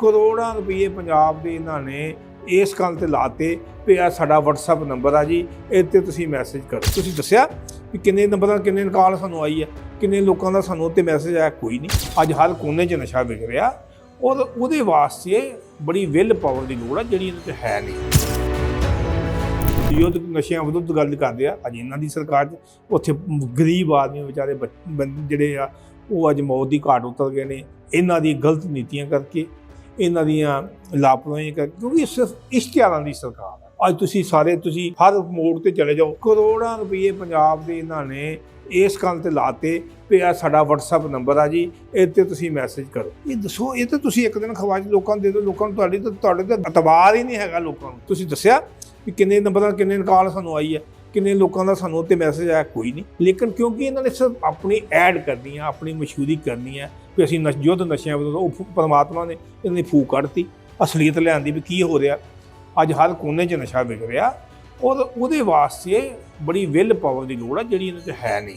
ਕਰੋੜਾਂ ਰੁਪਏ ਪੰਜਾਬ ਦੇ ਇਹਨਾਂ ਨੇ ਇਸ ਗੱਲ ਤੇ ਲਾਤੇ ਵੀ ਇਹ ਸਾਡਾ WhatsApp ਨੰਬਰ ਆ ਜੀ ਇਹ ਤੇ ਤੁਸੀਂ ਮੈਸੇਜ ਕਰੋ। ਤੁਸੀਂ ਦੱਸਿਆ ਵੀ ਕਿੰਨੇ ਨੰਬਰਾਂ ਕਿੰਨੇ ਕਾਲ ਸਾਨੂੰ ਆਈ ਹੈ ਕਿੰਨੇ ਲੋਕਾਂ ਦਾ ਸਾਨੂੰ ਉੱਤੇ ਮੈਸੇਜ ਆਇਆ, ਕੋਈ ਨਹੀਂ। ਅੱਜ ਹਰ ਕੋਨੇ 'ਚ ਨਸ਼ਾ ਵਿਕ ਰਿਹਾ। ਔਰ ਉਹਦੇ ਵਾਸਤੇ ਬੜੀ ਵਿਲ ਪਾਵਰ ਦੀ ਲੋੜ ਆ, ਜਿਹੜੀ ਇਹਨਾਂ 'ਤੇ ਹੈ ਨਹੀਂ। ਯੁੱਧ ਨਸ਼ਿਆਂ ਵਿਰੁੱਧ ਗੱਲ ਕਰਦੇ ਆ, ਅੱਜ ਇਹਨਾਂ ਦੀ ਸਰਕਾਰ 'ਚ, ਉੱਥੇ ਗਰੀਬ ਆਦਮੀ ਵਿਚਾਰੇ ਬੰਦੇ ਜਿਹੜੇ ਆ, ਉਹ ਅੱਜ ਮੌਤ ਦੀ ਘਾਟ ਉਤਰ ਗਏ ਨੇ। ਇਹਨਾਂ ਦੀ ਗਲਤ ਨੀਤੀਆਂ ਕਰਕੇ ਇਹਨਾਂ ਦੀਆਂ ਲਾਪਰਵਾਹੀਆਂ ਕਰਕੇ, ਕਿਉਂਕਿ ਇਹ ਸਿਰਫ ਇਸ਼ਤਿਹਾਰਾਂ ਦੀ ਸਰਕਾਰ ਹੈ। ਅੱਜ ਤੁਸੀਂ ਸਾਰੇ, ਤੁਸੀਂ ਹਰ ਮੋੜ ਤੇ ਚਲੇ ਜਾਓ। ਕਰੋੜਾਂ ਰੁਪਏ ਪੰਜਾਬ ਦੇ ਇਹਨਾਂ ਨੇ ਇਸ ਗੱਲ ਤੇ ਲਾਤੇ ਵੀ ਇਹ ਸਾਡਾ WhatsApp ਨੰਬਰ ਆ ਜੀ ਇਹ ਤੇ ਤੁਸੀਂ ਮੈਸੇਜ ਕਰੋ। ਇਹ ਦੱਸੋ, ਇਹ ਤਾਂ ਤੁਸੀਂ ਇੱਕ ਦਿਨ ਖਵਾਜ ਲੋਕਾਂ ਨੂੰ ਦੇ ਦਿਓ, ਲੋਕਾਂ ਨੂੰ ਤੁਹਾਡੀ ਤਾਂ, ਤੁਹਾਡੇ ਤੇ ਇਤਬਾਰ ਹੀ ਨਹੀਂ ਹੈਗਾ ਲੋਕਾਂ ਨੂੰ। ਤੁਸੀਂ ਦੱਸਿਆ ਵੀ ਕਿੰਨੇ ਨੰਬਰਾਂ, ਕਿੰਨੇ ਕਾਲ ਸਾਨੂੰ ਆਈ ਹੈ। ਕਿੰਨੇ ਲੋਕਾਂ ਦਾ ਸਾਨੂੰ ਉੱਤੇ ਮੈਸੇਜ ਆਇਆ, ਕੋਈ ਨਹੀਂ। ਲੇਕਿਨ ਕਿਉਂਕਿ ਇਹਨਾਂ ਨੇ ਸਿਰਫ ਆਪਣੀ ਐਡ ਕਰਨੀ ਆ, ਆਪਣੀ ਮਸ਼ਹੂਰੀ ਕਰਨੀ ਹੈ ਕਿ ਅਸੀਂ ਨਸ਼, ਯੁੱਧ ਨਸ਼ਿਆਂ ਵਿਰੁੱਧ ਉਹ ਪਰਮਾਤਮਾ ਨੇ ਇਹਨਾਂ ਦੀ ਫੂਕ ਕੱਢਤੀ, ਅਸਲੀਅਤ ਲਿਆਂਦੀ ਵੀ ਕੀ ਹੋ ਰਿਹਾ। ਅੱਜ ਹਰ ਕੋਨੇ 'ਚ ਨਸ਼ਾ ਵਿਕ ਰਿਹਾ ਔਰ ਉਹਦੇ ਵਾਸਤੇ ਬੜੀ ਵਿਲ ਪਾਵਰ ਦੀ ਲੋੜ ਆ ਜਿਹੜੀ ਇਹਨਾਂ 'ਚ ਹੈ ਨਹੀਂ।